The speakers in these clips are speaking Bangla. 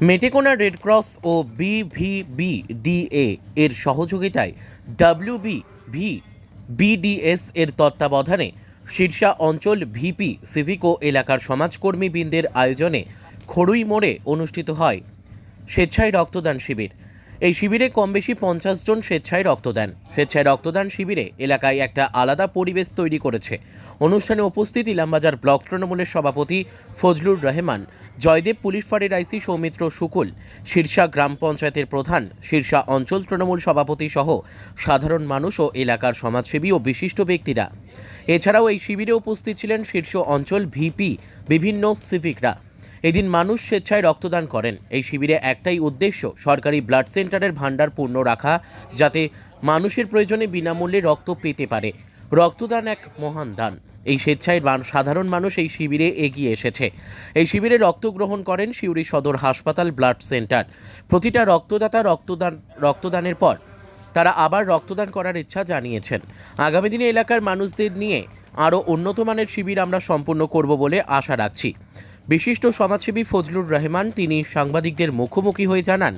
মেটেকোনা রেড ক্রস ও বিভিবিডিএ এর সহযোগিতায় ডাব্লিউবি ভি বিডিএস এর তত্ত্বাবধানে শীর্ষা অঞ্চল ভিপি সিভিকো এলাকার সমাজকর্মীবৃন্দের আয়োজনে খড়ুই মোড়ে অনুষ্ঠিত হয় স্বেচ্ছায় রক্তদান শিবির। এই শিবিরে কম বেশি পঞ্চাশ জন স্বেচ্ছায় রক্তদান স্বেচ্ছায় রক্তদান শিবিরে এলাকায় একটা আলাদা পরিবেশ তৈরি করেছে। অনুষ্ঠানে উপস্থিত ইলামবাজার ব্লক তৃণমূলের সভাপতি ফজলুর রহমান, জয়দেব পুলিশ ফাঁড়ির আইসি সৌমিত্র শুকুল শীর্ষা গ্রাম পঞ্চায়েতের প্রধান শীর্ষা অঞ্চল তৃণমূল সভাপতি সহ সাধারণ মানুষ ও এলাকার সমাজসেবী ও বিশিষ্ট ব্যক্তিরা। এছাড়াও এই শিবিরে উপস্থিত ছিলেন শীর্ষ অঞ্চল ভিপি, বিভিন্ন সিভিকরা। এদিন মানুষ স্বেচ্ছায় রক্তদান করেন। এই শিবিরে একটাই উদ্দেশ্য, সরকারি ব্লাড সেন্টারের ভাণ্ডার পূর্ণ রাখা, যাতে মানুষের প্রয়োজনে বিনামূল্যে রক্ত পেতে পারে। রক্তদান এক মহান দান। এই স্বেচ্ছায় সাধারণ মানুষ এই শিবিরে এগিয়ে এসেছে। এই শিবিরে রক্ত গ্রহণ করেন সিউড়ি সদর হাসপাতাল ব্লাড সেন্টার। প্রতিটা রক্তদাতা রক্তদান, রক্তদানের পর তারা আবার রক্তদান করার ইচ্ছা জানিয়েছেন। আগামী দিনে এলাকার মানুষদের নিয়ে আরও উন্নত মানের শিবির আমরা সম্পূর্ণ করব বলে আশা রাখছি। বিশিষ্ট সমাজসেবী ফজলুর রহমান তিনি সাংবাদিকদের মুখোমুখি হয়ে জানান,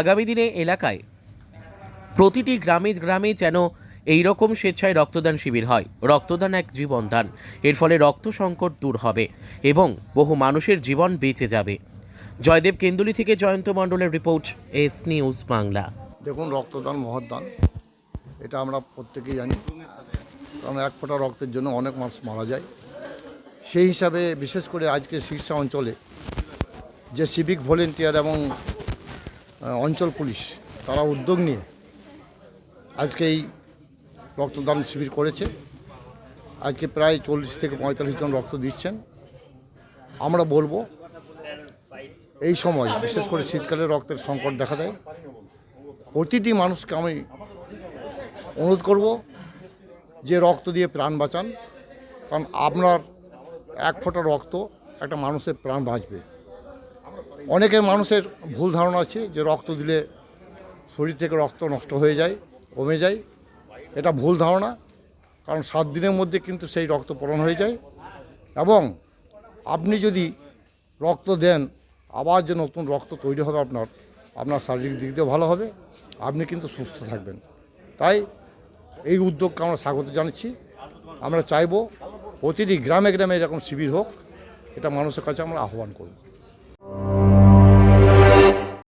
আগামী দিনে এলাকায় প্রতিটি গ্রামে গ্রামে যেন এই রকম স্বেচ্ছায় রক্তদান শিবির হয়। রক্তদান এক জীবনদান এর ফলে রক্ত সংকট দূর হবে এবং বহু মানুষের জীবন বেঁচে যাবে। জয়দেব কেন্দুলি থেকে জয়ন্ত মণ্ডলের রিপোর্ট, এস নিউজ বাংলা। দেখুন, রক্তদান মহৎদান এটা আমরা প্রত্যেকেই জানি। কারণ এক ফোঁটা রক্তের জন্য অনেক মানুষ মারা যায়। সেই হিসাবে বিশেষ করে আজকে শীর্ষা অঞ্চলে যে সিভিক ভলেন্টিয়ার এবং অঞ্চল পুলিশ, তারা উদ্যোগ নিয়ে আজকে এই রক্তদান শিবির করেছে। আজকে প্রায় চল্লিশ থেকে পঁয়তাল্লিশ জন রক্ত দিচ্ছেন। আমরা বলব, এই সময় বিশেষ করে শীতকালে রক্তের সংকট দেখা দেয়। প্রতিটি মানুষকে আমি অনুরোধ করব যে রক্ত দিয়ে প্রাণ বাঁচান। কারণ আপনার এক ফোঁটা রক্ত একটা মানুষের প্রাণ বাঁচবে। অনেকের মানুষের ভুল ধারণা আছে যে রক্ত দিলে শরীর থেকে রক্ত নষ্ট হয়ে যায়, কমে যায়। এটা ভুল ধারণা, কারণ সাত দিনের মধ্যে কিন্তু সেই রক্ত পূরণ হয়ে যায়। এবং আপনি যদি রক্ত দেন, আবার যে নতুন রক্ত তৈরি হবে আপনার আপনার শারীরিক দিক দিয়েও ভালো হবে, আপনি কিন্তু সুস্থ থাকবেন। তাই এই উদ্যোগকে আমরা স্বাগত জানাচ্ছি। আমরা চাইব প্রতিটি গ্রামে গ্রামে এরকম শিবির হোক এটা মানুষের কাছে আমরা আহ্বান করব।